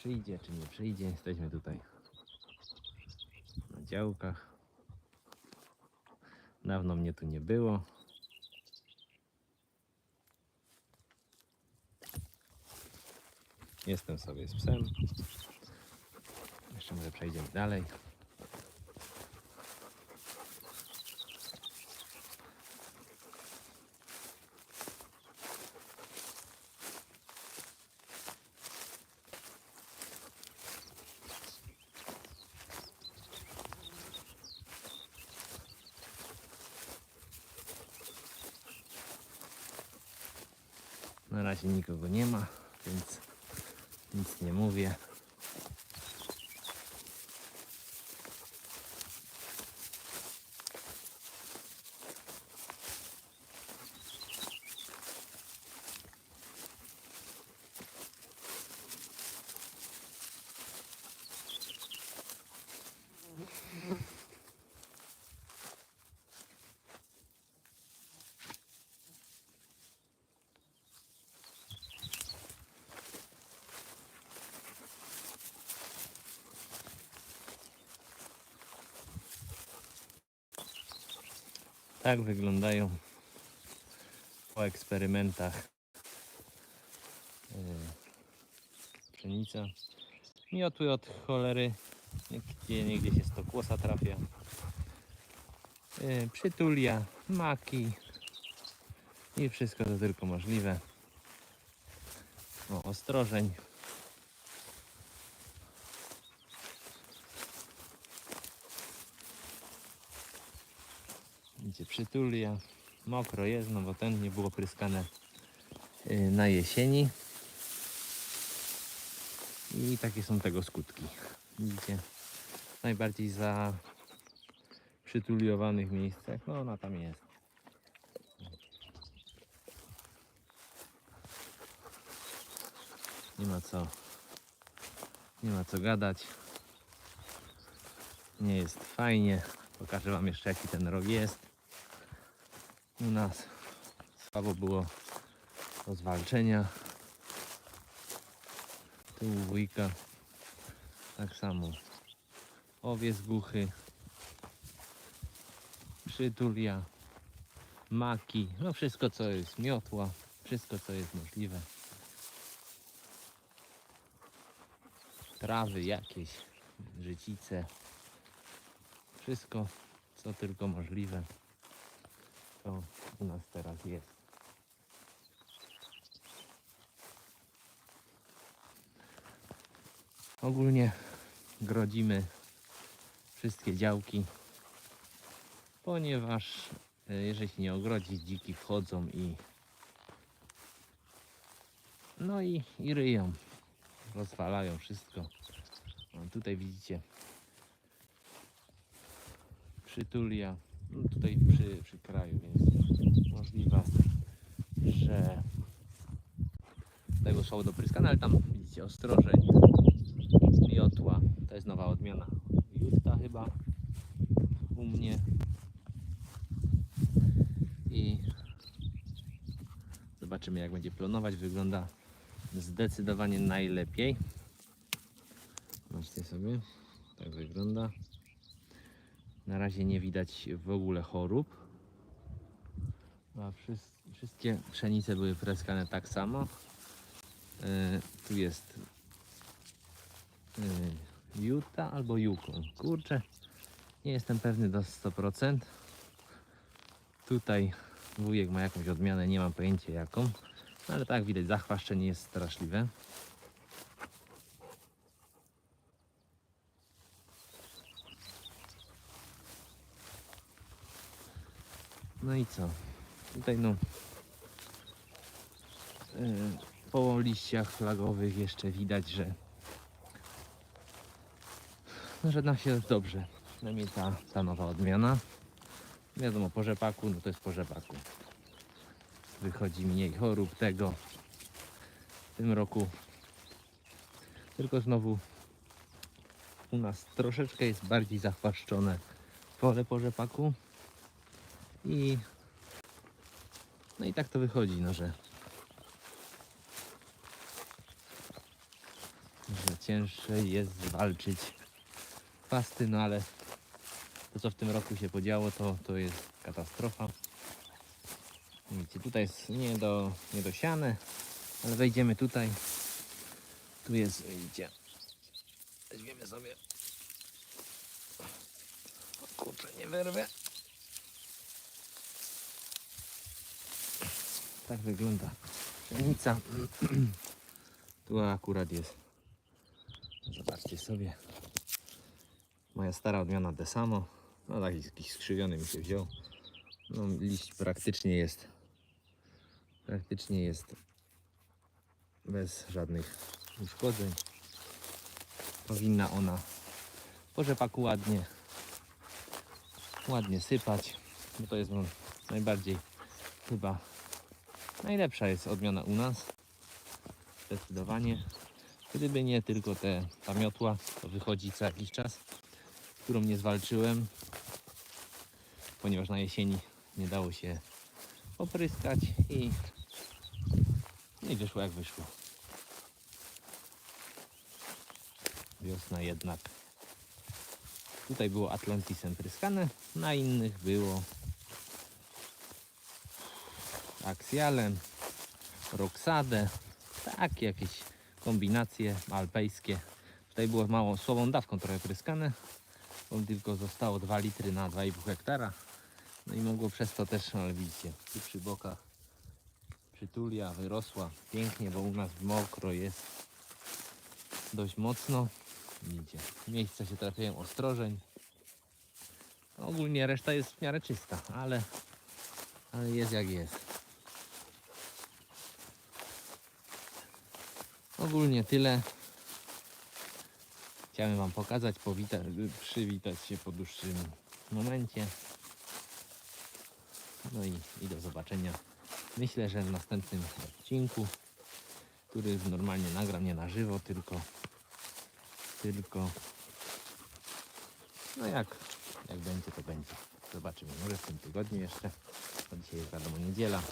Przyjdzie czy nie przyjdzie, jesteśmy tutaj na działkach. Dawno mnie tu nie było. Jestem sobie z psem. Jeszcze może przejdziemy dalej. Na razie nikogo nie ma, więc nic nie mówię. Tak wyglądają po eksperymentach yy, pszenica. Miotły od cholery, gdzie niegdzie się stokłosa trafia. Yy, przytulia, maki i wszystko to tylko możliwe. O, ostrożeń. Przytulia. Mokro jest, no bo ten nie było pryskane yy, na jesieni. I takie są tego skutki. Widzicie? Najbardziej za przytuliowanych miejscach. No ona tam jest. Nie ma co. Nie ma co gadać. Nie jest fajnie. Pokażę wam jeszcze jaki ten rok jest. U nas słabo było do zwalczenia. Tu u wujka tak samo. Owiec głuchy, przytulia, maki, no wszystko co jest miotła, wszystko co jest możliwe. Trawy jakieś, życice, wszystko co tylko możliwe. To u nas teraz jest. Ogólnie grodzimy wszystkie działki, ponieważ e, jeżeli się nie ogrodzi, dziki wchodzą i no i, i ryją, rozwalają wszystko. O, tutaj widzicie przytulia, no tutaj przy, przy kraju, więc możliwe, że tego słabo dopryskane, ale tam widzicie ostrożeń, miotła, to jest nowa odmiana. Justa chyba u mnie. I zobaczymy jak będzie plonować, wygląda zdecydowanie najlepiej. Zobaczcie sobie, tak wygląda na razie nie widać w ogóle chorób a wszys- wszystkie pszenice były preskane tak samo E, tu jest y, Juta albo Yukon. Kurczę, nie jestem pewny do 100%. Tutaj wujek ma jakąś odmianę, nie mam pojęcia jaką. Ale tak widać, zachwaszczenie jest straszliwe. No i co? Tutaj no y, po liściach flagowych jeszcze widać, że no, że nam się dobrze. Przynajmniej ta, ta nowa odmiana. Wiadomo, po rzepaku, no to jest po rzepaku. Wychodzi mniej chorób tego. W tym roku tylko znowu u nas troszeczkę jest bardziej zachwaszczone pole po rzepaku. I no i tak to wychodzi, no że że ciężej jest zwalczyć chwasty, no ale to co w tym roku się podziało, to, to jest katastrofa. Widzicie, tutaj jest nie do, niedosiane, ale wejdziemy tutaj. Tu jest, widzicie, weźmiemy sobie. O kurczę, nie wyrwę. Tak wygląda pszenica. Tu akurat jest. Zobaczcie sobie. Moja stara odmiana Desamo. No taki jakiś skrzywiony mi się wziął. No liść praktycznie jest praktycznie jest bez żadnych uszkodzeń. Powinna ona po rzepaku ładnie ładnie sypać, bo to jest najbardziej chyba najlepsza jest odmiana u nas. Zdecydowanie. Gdyby nie tylko te, ta miotła, to wychodzi co jakiś czas, którą nie zwalczyłem, ponieważ na jesieni nie dało się opryskać i, i wyszło jak wyszło. Wiosna jednak. Tutaj było Atlantisem pryskane, na innych było Axialem, Roxadę, takie jakieś kombinacje alpejskie. Tutaj było mało słabą dawką trochę pryskane, bo tylko zostało 2 litry na 2,5 hektara. No i mogło przez to też, ale widzicie, tu przy bokach przytulia, wyrosła pięknie, bo u nas mokro jest dość mocno. Widzicie, miejsca się trafiają ostrożeń. Ogólnie reszta jest w miarę czysta, ale, ale jest jak jest. Ogólnie tyle. Chciałem Wam pokazać, przywitać się po dłuższym momencie. No i, i do zobaczenia. Myślę, że w następnym odcinku, który normalnie nagram nie na żywo, tylko tylko no jak, jak będzie, to będzie. Zobaczymy. Może w tym tygodniu jeszcze. Bo dzisiaj jest wiadomo niedziela.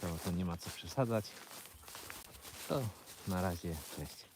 To, to nie ma co przesadzać. To na razie, cześć.